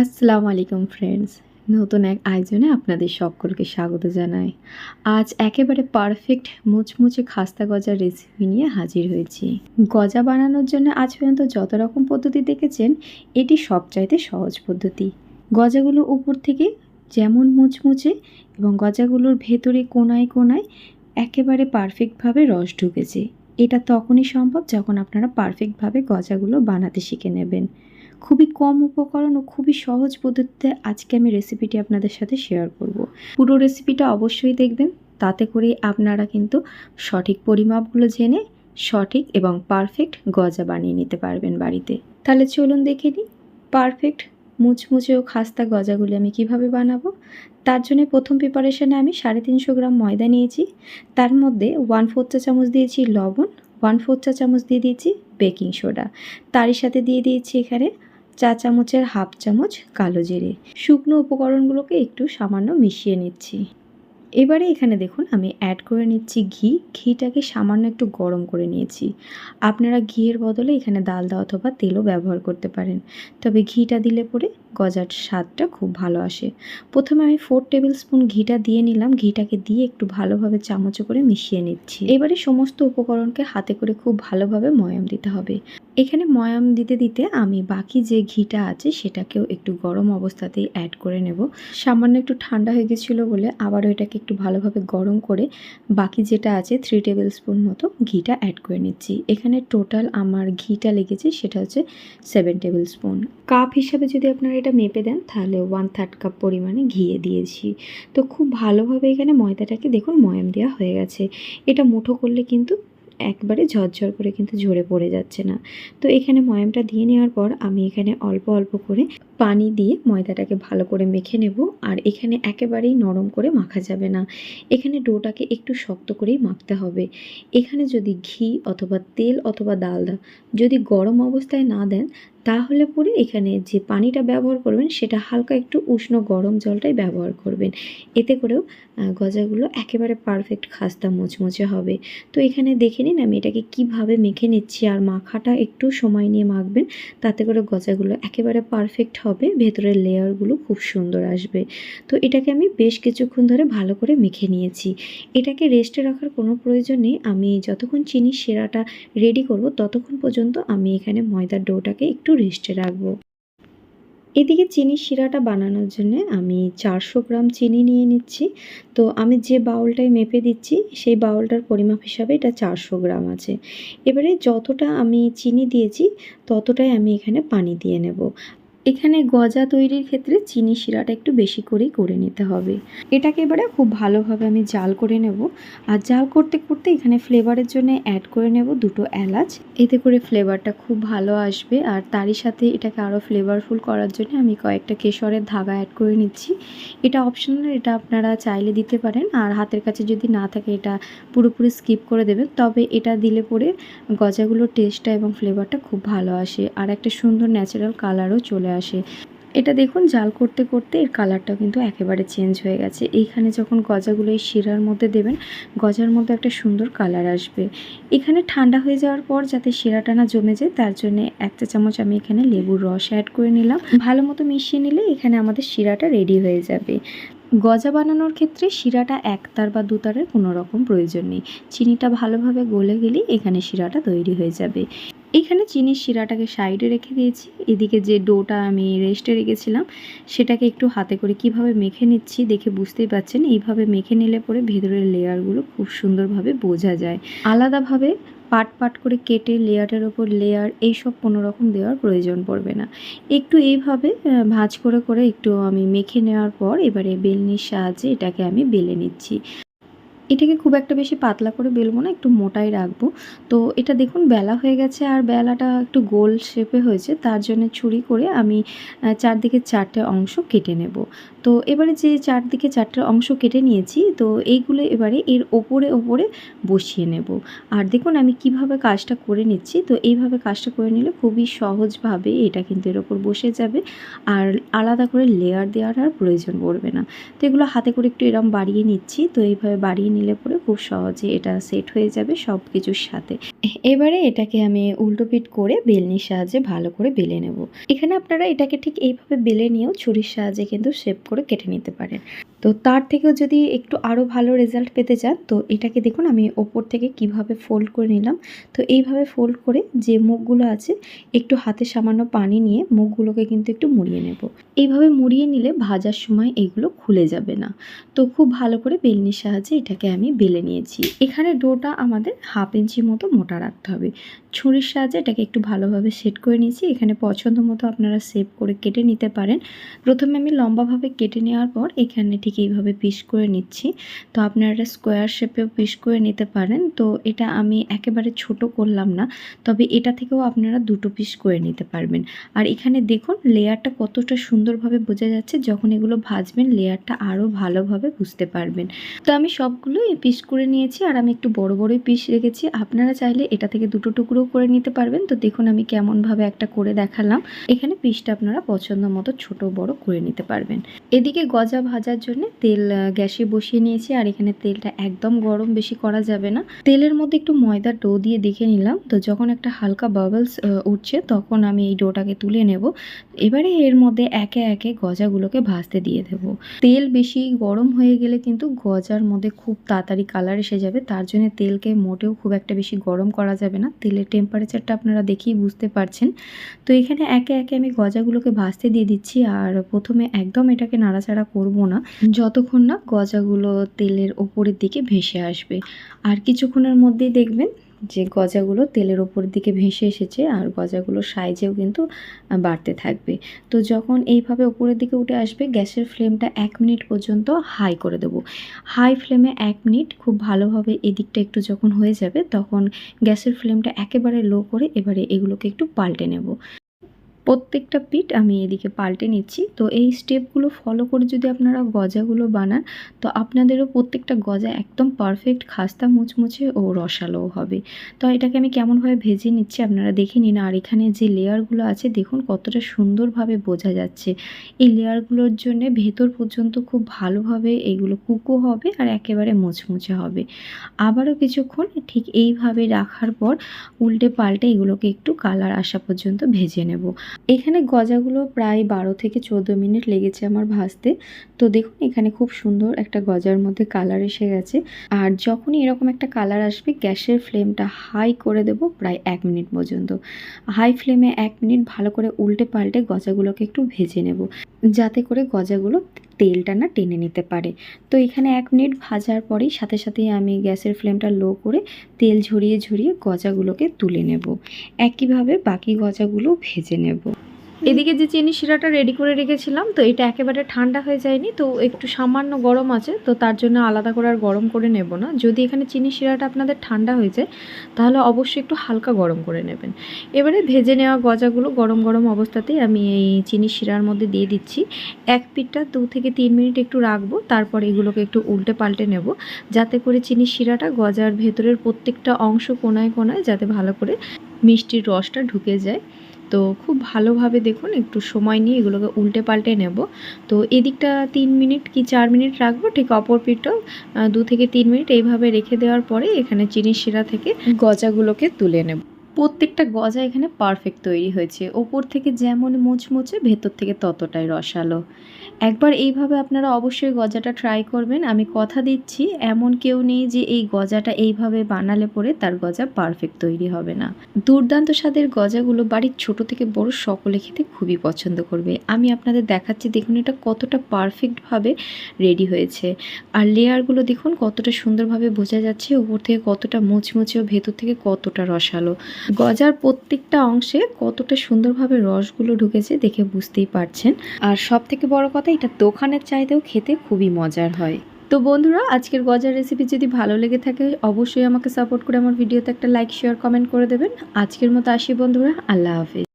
আসসালামু আলাইকুম ফ্রেন্ডস নতুন এক আয়োজনে আপনাদের সকলকে স্বাগত জানাই। আজ একেবারে পারফেক্ট মুচমুচে খাস্তা গজার রেসিপি নিয়ে হাজির হয়েছি। গজা বানানোর জন্য আজ পর্যন্ত যত রকম পদ্ধতি দেখেছেন, এটি সবচাইতে সহজ পদ্ধতি। গজাগুলো উপর থেকে যেমন মুচমুচে এবং গজাগুলোর ভেতরে কোনায় কোনায় একেবারে পারফেক্টভাবে রস ঢুকেছে। এটা তখনই সম্ভব যখন আপনারা পারফেক্টভাবে গজাগুলো বানাতে শিখে নেবেন। খুবই কম উপকরণ ও খুবই সহজ পদ্ধতিতে আজকে আমি রেসিপিটি আপনাদের সাথে শেয়ার করব। পুরো রেসিপিটা অবশ্যই দেখবেন, তাতে করে আপনারা কিন্তু সঠিক পরিমাপগুলো জেনে, সঠিক এবং পারফেক্ট গজা বানিয়ে নিতে পারবেন বাড়িতে তাহলে চলুন দেখে নিই পারফেক্ট মুচমুচে ও খাস্তা গজাগুলি আমি কীভাবে বানাবো তার জন্য প্রথম প্রিপারেশানে আমি সাড়ে তিনশো গ্রাম ময়দা নিয়েছি, তার মধ্যে ওয়ান ফোর চা চামচ দিয়েছি লবণ ওয়ান ফোর চা চামচ দিয়ে দিয়েছি বেকিং সোডা তারই সাথে দিয়ে দিয়েছি এখানে চা চামচের হাফ চামচ কালো জিরে। শুকনো উপকরণগুলোকে একটু সামান্য মিশিয়ে নিচ্ছি। এবারে এখানে দেখুন, আমি অ্যাড করে নিচ্ছি ঘি। ঘিটাকে সামান্য একটু গরম করে নিয়েছি। আপনারা ঘিয়ের বদলে এখানে ডালদা অথবা তেলও ব্যবহার করতে পারেন। তবে ঘিটা দিলে পরে গজার স্বাদটা খুব ভালো আসে। প্রথমে আমি ফোর টেবিল স্পুন ঘিটা দিয়ে নিলাম। ঘিটাকে দিয়ে একটু ভালোভাবে চামচ করে মিশিয়ে নিচ্ছি। এবারে সমস্ত উপকরণকে হাতে করে খুব ভালোভাবে ময়াম দিতে হবে। এখানে ময়াম দিতে দিতে আমি বাকি যে ঘিটা আছে সেটাকেও একটু গরম অবস্থাতেই অ্যাড করে নেব। সামান্য একটু ঠান্ডা হয়ে গেছিল বলে আবারও এটাকে একটু ভালোভাবে গরম করে বাকি যেটা আছে থ্রি টেবিল স্পুন মতো ঘিটা অ্যাড করে নিচ্ছি। এখানে টোটাল আমার ঘিটা লেগেছে সেটা হচ্ছে সেভেন টেবিল স্পুন কাপ হিসাবে যদি আপনারা এটা মেপে দেন, তাহলে ওয়ান থার্ড কাপ পরিমাণে ঘিয়ে দিয়েছি। তো খুব ভালোভাবে এখানে ময়দাটাকে দেখুন, ময়াম দেওয়া হয়ে গেছে। এটা মুঠো করলে কিন্তু একবারে ঝরঝর করে কিন্তু ঝরে পড়ে যাচ্ছে না। তো এখানে ময়ামটা দিয়ে নেওয়ার পর আমি এখানে অল্প অল্প করে পানি দিয়ে ময়দাটাকে ভালো করে মেখে নেব। আর এখানে একেবারেই নরম করে মাখা যাবে না। এখানে ডোটাকে একটু শক্ত করেই মাখতে হবে। এখানে যদি ঘি অথবা তেল অথবা ডালদা যদি গরম অবস্থায় না দেন তাহলে পরে এখানে যে পানিটা ব্যবহার করবেন, সেটা হালকা একটু উষ্ণ গরম জলটাই ব্যবহার করবেন। এতে করেও গজাগুলো একেবারে পারফেক্ট খাস্তা মুচমুচে হবে। তো এখানে দেখে নিন, আমি এটাকে কীভাবে মেখে নিচ্ছি আর মাখাটা একটু সময় নিয়ে মাখবেন, তাতে করে গজাগুলো একেবারে পারফেক্ট হবে, ভেতরের লেয়ারগুলো খুব সুন্দর আসবে। তো এটাকে আমি বেশ কিছুক্ষণ ধরে ভালো করে মেখে নিয়েছি। এটাকে রেস্টে রাখার কোনো প্রয়োজন নেই, আমি যতক্ষণ চিনি সেরাটা রেডি করব, ততক্ষণ পর্যন্ত আমি এখানে ময়দার ডোটাকে একটু রেস্টে রাখব। এদিকে চিনির শিরাটা বানানোর জন্য আমি চারশো গ্রাম চিনি নিয়ে নিচ্ছি। তো আমি যে বাউলটায় মেপে দিচ্ছি, সেই বাউলটার পরিমাপ হিসাবে এটা চারশো গ্রাম আছে। এবারে যতটা আমি চিনি দিয়েছি, ততটাই আমি এখানে পানি দিয়ে নেব। এখানে গজা তৈরির ক্ষেত্রে চিনি শিরাটা একটু বেশি করেই করে নিতে হবে। এটাকে এবারে খুব ভালোভাবে আমি জাল করে নেব। আর জাল করতে করতে এখানে ফ্লেভারের জন্য অ্যাড করে নেব দুটো এলাচ। এতে করে ফ্লেভারটা খুব ভালো আসবে। আর তারই সাথে এটাকে আরও ফ্লেভারফুল করার জন্য আমি কয়েকটা কেশরের ধাগা অ্যাড করে নিচ্ছি। এটা অপশনাল, এটা আপনারা চাইলে দিতে পারেন। আর হাতের কাছে যদি না থাকে, এটা পুরোপুরি স্কিপ করে দেবেন। তবে এটা দিলে পরে গজাগুলোর টেস্টটা এবং ফ্লেভারটা খুব ভালো আসে। আর একটা সুন্দর ন্যাচারাল কালারও চলে আসে। এটা দেখুন, জাল করতে করতে এর কালারটা কিন্তু একেবারে চেঞ্জ হয়ে গেছে। এইখানে যখন গজাগুলো এই শিরার মধ্যে দেবেন, গজার মধ্যে একটা সুন্দর কালার আসবে। এখানে ঠান্ডা হয়ে যাওয়ার পর যাতে শিরাটা না জমে যায়, তার জন্য এক চা চামচ আমি এখানে লেবুর রস অ্যাড করে নিলাম। ভালো মতো মিশিয়ে নিলে এখানে আমাদের শিরাটা রেডি হয়ে যাবে। গজা বানানোর ক্ষেত্রে শিরাটা একতার বা দু দুতারের কোনো রকম প্রয়োজন নেই। চিনিটা ভালোভাবে গলে গেলেই এখানে শিরাটা তৈরি হয়ে যাবে। এখানে চিনির শিরাটাকে সাইডে রেখে দিয়েছি। এদিকে যে ডোটা আমি রেস্টে রেখেছিলাম, সেটাকে একটু হাতে করে কীভাবে মেখে নিচ্ছি দেখে বুঝতেই পাচ্ছেন, এইভাবে মেখে নিলে পরে ভেতরের লেয়ারগুলো খুব সুন্দরভাবে বোঝা যায়। আলাদাভাবে পাট পাট করে কেটে লেয়ারের ওপর লেয়ার, এইসব কোনো রকম দেওয়ার প্রয়োজন পড়বে না। একটু এইভাবে ভাঁজ করে করে একটু আমি মেখে নেওয়ার পর এবারে বেলনির সাহায্যে এটাকে আমি বেলে নিচ্ছি। এটাকে খুব একটা বেশি পাতলা করে বেলবো না, একটু মোটাই রাখব। তো এটা দেখুন, বেলা হয়ে গেছে আর বেলাটা একটু গোল শেপে হয়েছে, তার জন্য ছুরি করে আমি চারদিকে চারটে অংশ কেটে নেব। তো এবারে যে চারদিকে চারটে অংশ কেটে নিয়েছি, তো এইগুলো এবারে এর ওপরে ওপরে বসিয়ে নেব। আর দেখুন, আমি কীভাবে কাজটা করে নিচ্ছি, তো এইভাবে কাজটা করে নিলে খুবই সহজভাবে এটা কিন্তু এর ওপর বসে যাবে। আর আলাদা করে লেয়ার দেওয়ার আর প্রয়োজন পড়বে না। তো এগুলো হাতে করে একটু এরম বাড়িয়ে নিচ্ছি, তো এইভাবে বাড়িয়ে নিলে পরে খুব সহজে এটা সেট হয়ে যাবে সব কিছুর সাথে। এবারে এটাকে আমি উল্টো পিট করে বেলনির সাহায্যে ভালো করে বেলে নেব। এখানে আপনারা এটাকে ঠিক এইভাবে বেলে নিয়েও ছুরির সাহায্যে কিন্তু শেপ করে কেটে নিতে পারেন। তো তার থেকেও যদি একটু আরও ভালো রেজাল্ট পেতে চান, তো এটাকে দেখুন আমি ওপর থেকে কীভাবে ফোল্ড করে নিলাম। তো এইভাবে ফোল্ড করে যে মুখগুলো আছে, একটু হাতে সামান্য পানি নিয়ে মুখগুলোকে কিন্তু একটু মুড়িয়ে নেব। এইভাবে মুড়িয়ে নিলে ভাজার সময় এগুলো খুলে যাবে না। তো খুব ভালো করে বেলনির সাহায্যে এটাকে আমি বেলে নিয়েছি। এখানে ডোটা আমাদের হাফ ইঞ্চি মতো মোটা রাখতে হবে। ছুরির সাহায্যে এটাকে একটু ভালোভাবে সেট করে নিয়েছি। এখানে পছন্দ মতো আপনারা সেভ করে কেটে নিতে পারেন। প্রথমে আমি লম্বাভাবে কেটে নেওয়ার পর এখানে ঠিক এইভাবে পিস করে নিচ্ছি। তো আপনারা স্কোয়ার শেপেও পিস করে নিতে পারেন। তো এটা আমি একেবারে ছোট করলাম না, তবে এটা থেকেও আপনারা দুটো পিস করে নিতে পারবেন। আর এখানে দেখুন, লেয়ারটা কতটা সুন্দরভাবে বোঝা যাচ্ছে। যখন এগুলো ভাজবেন, লেয়ারটা আরও ভালোভাবে বুঝতে পারবেন। তো আমি সবগুলো পিস করে নিয়েছি, আর আমি একটু বড় বড়ই পিস রেখেছি। আপনারা চাইলে এটা থেকে দুটো টুকরো করে নিতে পারবেন। তো দেখুন, আমি কেমনভাবে একটা করে দেখালাম। এখানে পিসটা আপনারা পছন্দ মতো ছোট বড় করে নিতে পারবেন। এদিকে গজা ভাজার জন্য তেল গ্যাসে বসিয়ে নিয়েছি আর এখানে তেলটা একদম গরম বেশি করা যাবে না। তেলের মধ্যে একটু ময়দা ডো দিয়ে দেখে নিলাম। তো যখন একটা হালকা বাবলস উঠছে তখন আমি এই ডোটাকে তুলে নেব। এবারে এর মধ্যে একে একে গজাগুলোকে ভাজতে দিয়ে দেব। তেল বেশি গরম হয়ে গেলে কিন্তু গজার মধ্যে খুব তাড়াতাড়ি কালার এসে যাবে। তার জন্য তেলকে মোটেও খুব একটা বেশি গরম করা যাবে না। তেলের টেম্পারেচারটা আপনারা দেখেই বুঝতে পারছেন। তো এখানে একে একে আমি গজাগুলোকে ভাজতে দিয়ে দিচ্ছি। আর প্রথমে একদম এটাকে নাড়াচাড়া করব না। যতক্ষণ না গজাগুলো তেলের ওপরের দিকে ভেসে আসবে। আর কিছুক্ষণের মধ্যেই দেখবেন যে গজাগুলো তেলের ওপরের দিকে ভেসে এসেছে আর গজাগুলো সাইজেও কিন্তু বাড়তে থাকবে। তো যখন এইভাবে ওপরের দিকে উঠে আসবে, গ্যাসের ফ্লেমটা এক মিনিট পর্যন্ত হাই করে দেবো। হাই ফ্লেমে এক মিনিট খুব ভালোভাবে এদিকটা একটু যখন হয়ে যাবে, তখন গ্যাসের ফ্লেমটা একেবারে লো করে এবারে এগুলোকে একটু পাল্টে নেব। প্রত্যেকটা পিঠ আমি এদিকে পাল্টে নিচ্ছি। তো এই স্টেপগুলো ফলো করে যদি আপনারা গজাগুলো বানান, তো আপনাদেরও প্রত্যেকটা গজা একদম পারফেক্ট খাস্তা মুচমুচে ও রসালো হবে। তো এটাকে আমি কেমনভাবে ভেজে নিচ্ছি আপনারা দেখে নিন। আর এখানে যে লেয়ারগুলো আছে, দেখুন কতটা সুন্দরভাবে বোঝা যাচ্ছে। এই লেয়ারগুলোর জন্য ভেতর পর্যন্ত খুব ভালোভাবে এইগুলো কুকো হবে আর একেবারে মুচমুচে হবে। আবারও কিছুক্ষণ ঠিক এইভাবে রাখার পর উল্টে পাল্টে এগুলোকে একটু কালার আসা পর্যন্ত ভেজে নেব। এখানে গজাগুলো প্রায় বারো থেকে চোদ্দ মিনিট লেগেছে আমার ভাজতে। তো দেখুন, এখানে খুব সুন্দর একটা গজার মধ্যে কালার এসে গেছে। আর যখনই এরকম একটা কালার আসবে, গ্যাসের ফ্লেমটা হাই করে দেব প্রায় এক মিনিট পর্যন্ত। হাই ফ্লেমে এক মিনিট ভালো করে উল্টে পাল্টে গজাগুলোকে একটু ভেজে নেব। যাতে করে গজাগুলো তেলটা না টেনে নিতে পারে। তো এখানে এক মিনিট ভাজার পরেই সাথে সাথেই আমি গ্যাসের ফ্লেমটা লো করে তেল ঝরিয়ে ঝরিয়ে গজাগুলোকে তুলে নেব। একইভাবে বাকি গজাগুলো ভেজে নেব। এদিকে যে চিনি শিরাটা রেডি করে রেখেছিলাম, তো এটা একেবারে ঠান্ডা হয়ে যায়নি, তো একটু সামান্য গরম আছে, তো তার জন্য আলাদা করে আর গরম করে নেব না। যদি এখানে চিনি শিরাটা আপনাদের ঠান্ডা হয়ে যায়, তাহলে অবশ্যই একটু হালকা গরম করে নেবেন। এবারে ভেজে নেওয়া গজাগুলো গরম গরম অবস্থাতেই আমি এই চিনি শিরার মধ্যে দিয়ে দিচ্ছি। এক পিঠটা দু থেকে তিন মিনিট একটু রাখব, তারপর এগুলোকে একটু উল্টে পাল্টে নেব, যাতে করে চিনি শিরাটা গজার ভেতরের প্রত্যেকটা অংশ কোনায় কোনায় যাতে ভালো করে মিষ্টির রসটা ঢুকে যায়। তো খুব ভালোভাবে দেখুন, একটু সময় নিয়ে এগুলোকে উল্টে পাল্টে নেব। তো এদিকটা তিন মিনিট কি চার মিনিট রাখব? ঠিক অপর পিঠটাও দু থেকে তিন মিনিট এইভাবে রেখে দেওয়ার পরে এখানে চিনির শিরা থেকে গজাগুলোকে তুলে নেব। প্রত্যেকটা গজা এখানে পারফেক্ট তৈরি হয়েছে। ওপর থেকে যেমন মোচমোচে, ভেতর থেকে ততটাই রসালো। একবার এইভাবে আপনারা অবশ্যই গজাটা ট্রাই করবেন। আমি কথা দিচ্ছি, এমন কেউ নেই যে এই গজাটা এইভাবে বানালে পরে তার গজা পারফেক্ট তৈরি হবে না। দুর্দান্ত স্বাদের গজাগুলো বাড়ির ছোট থেকে বড় সকলে খেতে খুবই পছন্দ করবে। আমি আপনাদের দেখাচ্ছি, দেখুন এটা কতটা পারফেক্টভাবে রেডি হয়েছে। আর লেয়ারগুলো দেখুন কতটা সুন্দরভাবে বোঝা যাচ্ছে, উপর থেকে কতটা মুচমুচে ও ভেতর থেকে কতটা রসালো। গজার প্রত্যেকটা অংশে কতটা সুন্দরভাবে রসগুলো ঢুকেছে দেখে বুঝতেই পারছেন। আর সব থেকে বড় কথা, এটা দোকানের চাইতেও খেতে খুবই মজার হয়। তো বন্ধুরা, আজকের গজার রেসিপি যদি ভালো লেগে থাকে, অবশ্যই আমাকে সাপোর্ট করে আমার ভিডিওতে একটা লাইক শেয়ার কমেন্ট করে দেবেন। আজকের মতো আসি বন্ধুরা, আল্লাহ হাফিজ।